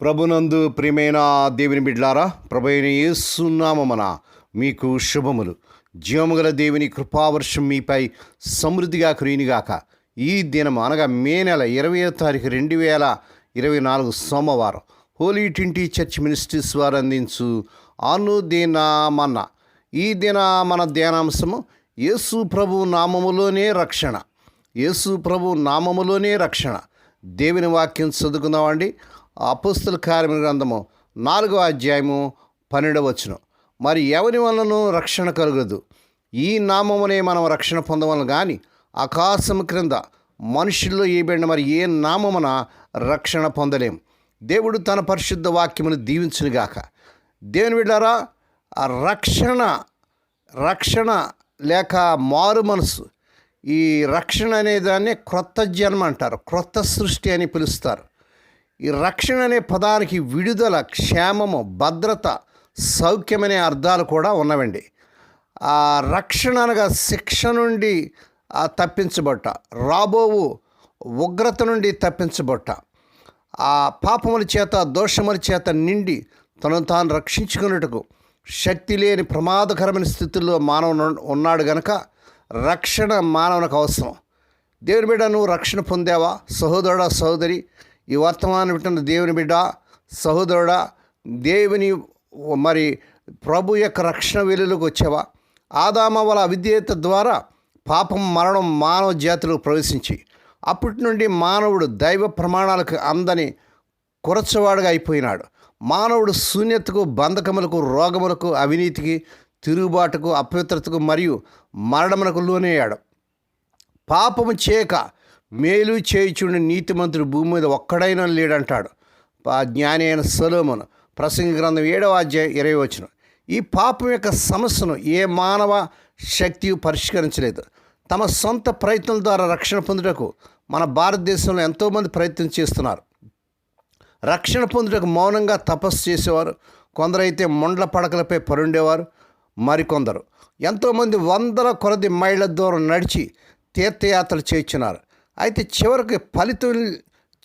ప్రభునందు ప్రియమైన దేవుని బిడ్లారా ప్రభైన ఏసునామన మీకు శుభములు. జీవముగల దేవుని కృపావర్షం మీపై సమృద్ధిగా కురినిగాక ఈ దినం అనగా మే నెల ఇరవై తారీఖు రెండు వేల ఇరవై నాలుగు సోమవారం. హోలీ ట్వంటీ చర్చ్ మినిస్ట్రీస్ వారు అందించు అనుదినామన్న ఈ దిన మన ధ్యానాంశము యేసు ప్రభు నామములోనే రక్షణ. యేసు ప్రభు నామములోనే రక్షణ. దేవుని వాక్యం చదువుకుందామండి. అపుస్తుల కార్మిక గ్రంథము నాలుగో అధ్యాయము పన్నెండవ మరి ఎవరి వలనను రక్షణ కలుగదు? ఈ నామమునే మనం రక్షణ పొందవలను కానీ ఆకాశం క్రింద మనుషుల్లో ఏబడిన మరి ఏ నామమున రక్షణ పొందలేం? దేవుడు తన పరిశుద్ధ వాక్యమును దీవించునుగాక దేవుని బిడ్డారా రక్షణ రక్షణ లేక మారు మనసు ఈ రక్షణ అనే దాన్ని క్రొత్త జన్మ అంటారు. క్రొత్త సృష్టి అని పిలుస్తారు. ఈ రక్షణ అనే పదానికి విడుదల క్షేమము భద్రత సౌఖ్యమనే అర్థాలు కూడా ఉన్నవండి. ఆ రక్షణ అనగా శిక్ష నుండి తప్పించబట్ట. రాబోవు ఉగ్రత నుండి తప్పించబట్ట. ఆ పాపముల చేత దోషముల చేత నిండి తనను తాను రక్షించుకున్నట్టుకు శక్తి లేని ప్రమాదకరమైన స్థితిలో మానవుడు ఉన్నాడు గనక రక్షణ మానవునికి అవసరం. దేవుని బిడ్డ నువ్వు రక్షణ పొందావా? సహోదరుడా సహోదరి ఈ వర్తమానం పెట్టిన దేవుని బిడ్డ సహోదరుడా దేవుని మరి ప్రభు యొక్క రక్షణ వెలుగులోకి వచ్చావా? ఆదామ వల్ల అవిధేయత ద్వారా పాపం మరణం మానవ జాతిలో ప్రవేశించి అప్పటి నుండి మానవుడు దైవ ప్రమాణాలకు అందని కురచవాడుగా అయిపోయినాడు. మానవుడు శూన్యతకు బంధకములకు రోగములకు అవినీతికి తిరుగుబాటుకు అపవిత్రతకు మరియు మరణమునకు లోనయ్యాడు. పాపము చేయక మేలు చేయుచుండి నీతిమంతుడు భూమి మీద ఒక్కడైనా లేడంటాడు. ఆ జ్ఞాని అయిన సలోమను ప్రసంగ గ్రంథం ఏడవ అధ్యాయం ఇరవై వచ్చిన ఈ పాపం యొక్క సమస్యను ఏ మానవ శక్తి పరిష్కరించలేదు. తమ సొంత ప్రయత్నాల ద్వారా రక్షణ పొందుటకు మన భారతదేశంలో ఎంతోమంది ప్రయత్నం చేస్తున్నారు. రక్షణ పొందుటకు మౌనంగా తపస్సు చేసేవారు. కొందరైతే మొండ్ల పడకలపై పరుండేవారు. మరికొందరు. ఎంతోమంది వందల కొలది మైళ్ళ దూరం నడిచి తీర్థయాత్రలు చేర్చున్నారు అయితే చివరికి ఫలితం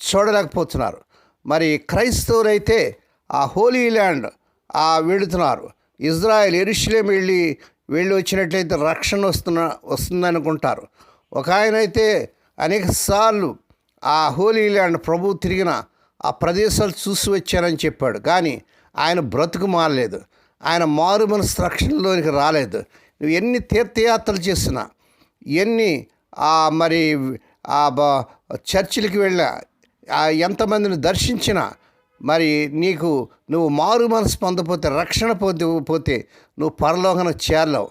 చూడలేకపోతున్నారు. మరి క్రైస్తవులైతే ఆ హోలీ ల్యాండ్ ఆ వెళుతున్నారు. ఇజ్రాయెల్ ఎరుషులేం వెళ్ళి వెళ్ళి వచ్చినట్లయితే రక్షణ వస్తున్న వస్తుందనుకుంటారు. ఒక ఆయన అయితే అనేక సార్లు ఆ హోలీ ల్యాండ్ ప్రభు తిరిగిన ఆ ప్రదేశాలు చూసి వచ్చానని చెప్పాడు. కానీ ఆయన బ్రతుకు మారలేదు. ఆయన మారు మనసు రక్షణలోనికి రాలేదు. నువ్వు ఎన్ని తీర్థయాత్రలు చేసినా ఎన్ని ఆ మరి ఆ బ- చర్చిలకి వెళ్ళినా ఎంతమందిని దర్శించినా మరి నీకు నువ్వు మారు మనసు పొందపోతే రక్షణ పొంది పోతే నువ్వు పరలోకన చేరలేవు.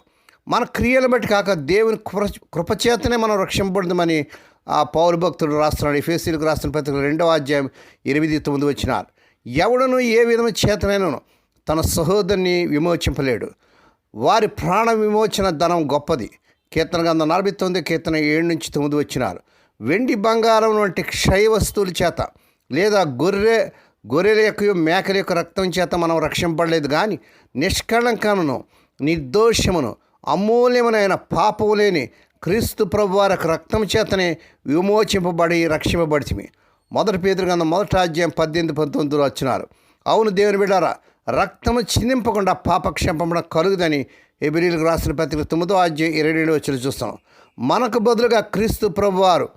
మన క్రియలు బట్టి కాక దేవుని కృప కృపచేతనే మనం రక్షింపబడదామని ఆ పౌరు భక్తుడు రాస్తున్నాడు. ఎఫ్ఎస్సీలకు రాస్తున్న పత్రిక రెండవ అధ్యాయం ఎనిమిది తొమ్మిది వచ్చినారు. ఎవడను ఏ విధమైన చేతనైనను తన సహోదరుని విమోచింపలేడు. వారి ప్రాణ విమోచన ధనం గొప్పది. కీర్తన గంధం నలభై తొమ్మిది కీర్తన ఏడు నుంచి తొమ్మిది వచ్చినారు. వెండి బంగారం వంటి క్షయ వస్తువుల చేత లేదా గొర్రె గొర్రెల యొక్క మేకల యొక్క రక్తం చేత మనం రక్షింపడలేదు కానీ నిష్కళంకమును నిర్దోషమును అమూల్యమైన పాపము లేని క్రీస్తు ప్రభు వారి రక్తం చేతనే విమోచింపబడి రక్షింపబడిచిమి మొదటి పేదరికంద మొదటి రాజ్యం పద్దెనిమిది పంతొమ్మిదిలో వచ్చినారు. అవును దేవుని బిడ్డారా రక్తము చిందింపకుండా పాప కలుగుదని ఎబిరీలకు రాసిన పత్రిక తొమ్మిదో అధ్యాయం ఇరవై రెండు వచ్చి చూస్తాం మనకు బదులుగా క్రీస్తు ప్రభువారు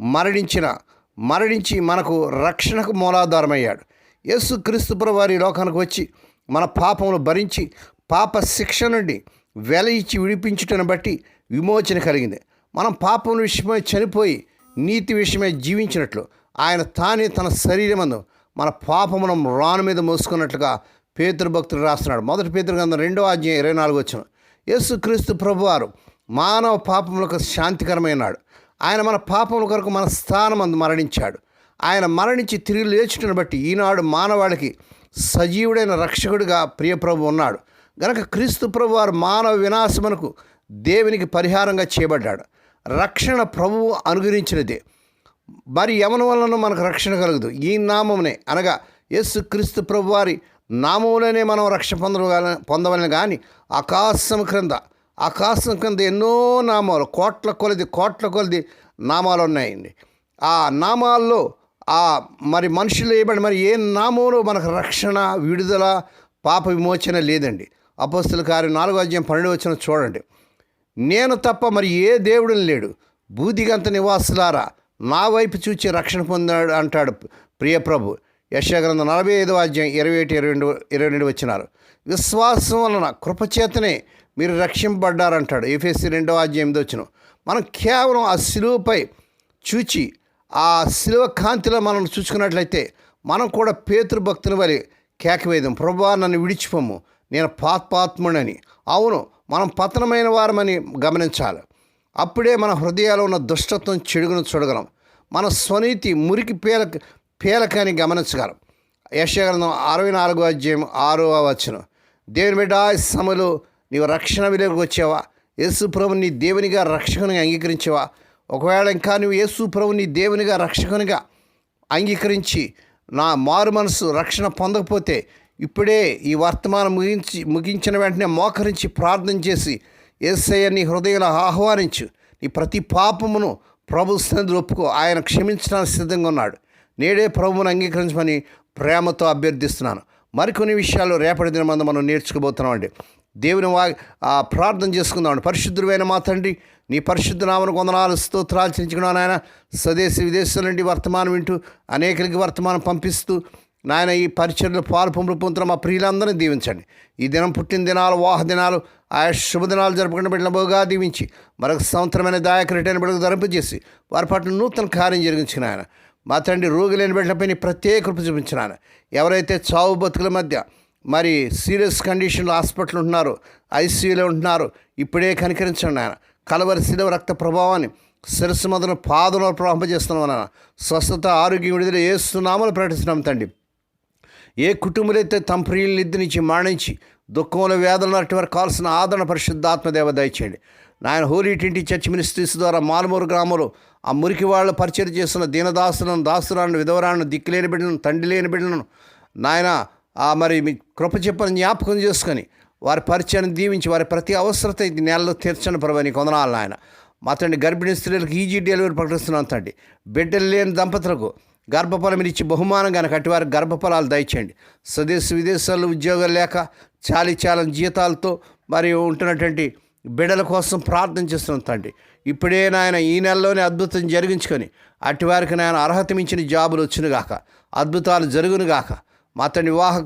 మరణించిన మరణించి మనకు రక్షణకు మూలాధారమయ్యాడు. యేసు క్రీస్తు ప్రభువారి లోకానికి వచ్చి మన పాపములు భరించి పాప శిక్ష నుండి వెల ఇచ్చి విడిపించుటను బట్టి విమోచన కలిగింది. మనం పాపం విషయమై చనిపోయి నీతి విషయమై జీవించినట్లు ఆయన తానే తన శరీరమందు మన పాపమును రాను మీద మోసుకున్నట్లుగా పేతురు భక్తుడు రాస్తున్నాడు. మొదటి పేతృగంధం రెండో అధ్యాయం ఇరవై నాలుగు వచ్చిన యేసు క్రీస్తు ప్రభువారు మానవ పాపములకు శాంతికరమైనాడు. ఆయన మన పాపముల కొరకు మన స్థానమందు మరణించాడు. ఆయన మరణించి తిరిగి లేచుటను బట్టి ఈనాడు మానవాళికి సజీవుడైన రక్షకుడిగా ప్రియప్రభు ఉన్నాడు. గనక క్రీస్తు ప్రభు వారు మానవ వినాశమునకు దేవునికి పరిహారంగా చేయబడ్డాడు. రక్షణ ప్రభువు అనుగ్రహించినదే. మరి ఎవరి వలన మనకు రక్షణ కలగదు. ఈ నామమునే అనగా యేసు క్రీస్తు ప్రభు వారి మనం రక్షణ పొందగల పొందవలని కానీ ఆకాశం క్రింద ఆకాశం కింద ఎన్నో నామాలు కోట్ల కొలది కోట్ల కొలది నామాలు ఉన్నాయండి. ఆ నామాల్లో ఆ మరి మనుషులు ఏమంటే మరి ఏ నామంలో మనకు రక్షణ విడుదల పాప విమోచన లేదండి. అపస్తుల కార్యం నాలుగో అధ్యాయం పన్నెండు వచ్చిన చూడండి. నేను తప్ప మరి ఏ దేవుడు లేడు. బూదిగంత నివాసులారా నా వైపు చూచి రక్షణ పొందాడు అంటాడు ప్రియప్రభు యశగ్రంథం నలభై ఐదో అధ్యాయం ఇరవై ఒకటి ఇరవై రెండు ఇరవై రెండు వచ్చినారు విశ్వాసం వలన కృపచేతనే మీరు రక్షింపబడ్డారంటాడు. ఎఫ్ఎస్సి రెండో అధ్యాయం ఎనిమిది వచ్చిన మనం కేవలం ఆ శిలువపై చూచి ఆ శిలువ కాంతిలో మనం చూసుకున్నట్లయితే మనం కూడా పేతృ వారి కేకవేదం. ప్రభా నన్ను విడిచిపోము. నేను పాత్మాత్ముడని అవును మనం పతనమైన వారమని గమనించాలి. అప్పుడే మన హృదయాలు ఉన్న దుష్టత్వం చెడుగును చూడగలం. మన స్వనీతి మురికి పేలక పేలకని గమనించగలం. యశగ్రంథం అరవై నాలుగో అధ్యాయం ఆరో వచ్చిన దేవుని బిడ్డ సమలు నీవు రక్షణ విలువకు వచ్చావా? యేసు ప్రభుని దేవునిగా రక్షకునిగా అంగీకరించావా? ఒకవేళ ఇంకా నువ్వు యేసు ప్రభుని దేవునిగా రక్షకునిగా అంగీకరించి నా మారు మనసు రక్షణ పొందకపోతే ఇప్పుడే ఈ వర్తమానం ముగించి ముగించిన వెంటనే మోకరించి ప్రార్థన చేసి ఏసయ్య నీ హృదయంలో ఆహ్వానించు. నీ ప్రతి పాపమును ప్రభు సన్నిధిలో ఒప్పుకో. ఆయన క్షమించడానికి సిద్ధంగా ఉన్నాడు. నేడే ప్రభువును అంగీకరించమని ప్రేమతో అభ్యర్థిస్తున్నాను. మరికొన్ని విషయాలు రేపటి దినమందు మనం నేర్చుకోబోతున్నామండి. దేవుని వా ప్రార్థన చేసుకుందామండి పరిశుద్ధుడైన మా తండ్రి నీ పరిశుద్ధ నామను కొందనాలు స్తోత్రాలు చెంచుకున్నాను ఆయన స్వదేశీ విదేశాల నుండి వర్తమానం వింటూ అనేకరికి వర్తమానం పంపిస్తూ నాయన ఈ పరిచయలు పాలు పంపులు పొందుతున్న మా ప్రియులందరినీ దీవించండి. ఈ దినం పుట్టిన దినాలు వాహ దినాలు ఆయా శుభదినాలు జరుపుకున్న పెట్టిన బోగా దీవించి మరొక సంవత్సరమైన దాయకరిటైన బిడ్డకు ధరింపజేసి వారి పట్ల నూతన కార్యం జరిగించిన ఆయన మా తండ్రి రోగి లేని బిడ్డలపై నీ ప్రత్యేక కృప చూపించిన ఆయన ఎవరైతే చావు బతుకుల మధ్య మరి సీరియస్ కండిషన్లో హాస్పిటల్ ఉంటున్నారు ఐసీయూలో ఉంటున్నారు. ఇప్పుడే కనికరించండి ఆయన కలవరి శిలవ రక్త ప్రభావాన్ని శిరస్సు మొదలు పాదంలో ప్రవహింపజేస్తున్నాం నాన్న స్వస్థత ఆరోగ్యం విడుదల ఏస్తున్నామని ప్రకటిస్తున్నాం తండ్రి. ఏ కుటుంబాలైతే తమ ప్రియులనిద్దు నుంచి మరణించి దుఃఖంలో వేదనలు అట్టి వారికి కావాల్సిన ఆదరణ పరిశుద్ధాత్మదేవ దయచేయండి. నాయన హోలీ టింటి చర్చ్ మినిస్ట్రీస్ ద్వారా మారుమూరు గ్రామంలో ఆ మురికి వాళ్ళు పరిచయం చేస్తున్న దీనదాసులను దాసురాలను విధవరాలను దిక్కులేని బిడ్డలను తండ్రి లేని బిడ్డలను నాయన మరి మీ కృప చెప్పని జ్ఞాపకం చేసుకొని వారి పరిచయాన్ని దీవించి వారి ప్రతి అవసరత ఇది నెలలో తీర్చని ప్రభు నీకు వందనాలు నాయన. మా తండ్రి గర్భిణీ స్త్రీలకు ఈజీ డెలివరీ ప్రకటిస్తున్నాను తండ్రి. బిడ్డలు లేని దంపతులకు గర్భఫలం మీరు ఇచ్చి బహుమానం కనుక అటువారి గర్భఫలాలు దయచేయండి. స్వదేశ విదేశాల్లో ఉద్యోగాలు లేక చాలీ చాలని జీతాలతో మరి ఉంటున్నటువంటి బిడ్డల కోసం ప్రార్థన చేస్తున్నాం తండ్రి. ఇప్పుడే నాయన ఈ నెలలోనే అద్భుతం జరిగించుకొని అటువారికి నాయన అర్హత మించిన జాబులు వచ్చునుగాక అద్భుతాలు జరుగునుగాక మా అతని వివాహ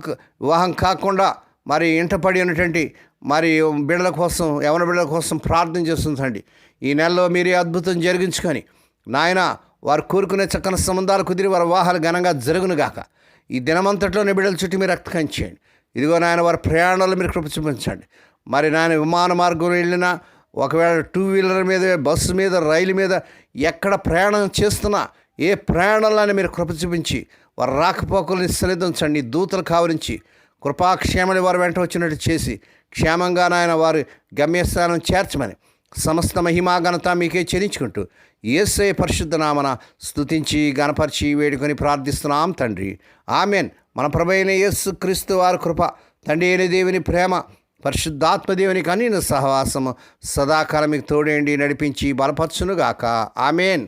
వివాహం కాకుండా మరి ఇంటపడి ఉన్నటువంటి మరి బిడ్డల కోసం యవన బిడ్డల కోసం ప్రార్థన చేస్తుందండి ఈ నెలలో మీరే అద్భుతం జరిగించుకొని నాయన వారు కోరుకునే చక్కని సంబంధాలు కుదిరి వారి వివాహాలు ఘనంగా జరుగునుగాక. ఈ దినమంతట్లోనే బిడ్డల చుట్టూ మీరు రక్తకం చేయండి. ఇదిగో నాయన వారి ప్రయాణాలు మీరు కృప చూపించండి. మరి నాయన విమాన మార్గం వెళ్ళినా ఒకవేళ టూ వీలర్ మీద బస్సు మీద రైలు మీద ఎక్కడ ప్రయాణం చేస్తున్నా ఏ ప్రయాణాలను మీరు కృప చూపించి వారి రాకపోకల్ని సరిదించండి దూతలు కావరించి కృపాక్షేమని వారు వెంట వచ్చినట్టు చేసి క్షేమంగా నాయన వారి గమ్యస్థానం చేర్చమని సమస్త మహిమాఘనత మీకే చెల్లించుకుంటూ ఏసే పరిశుద్ధ నామన స్తుతించి గణపరిచి వేడుకొని ప్రార్థిస్తున్నాం తండ్రి. ఆమెన్. మన ప్రభైన యేసు క్రీస్తు వారి కృప తండ్రి అయిన దేవుని ప్రేమ పరిశుద్ధాత్మదేవుని కానీ కనీన సహవాసము సదాకాలం మీకు తోడేండి నడిపించి బలపరచునుగాక. ఆమెన్.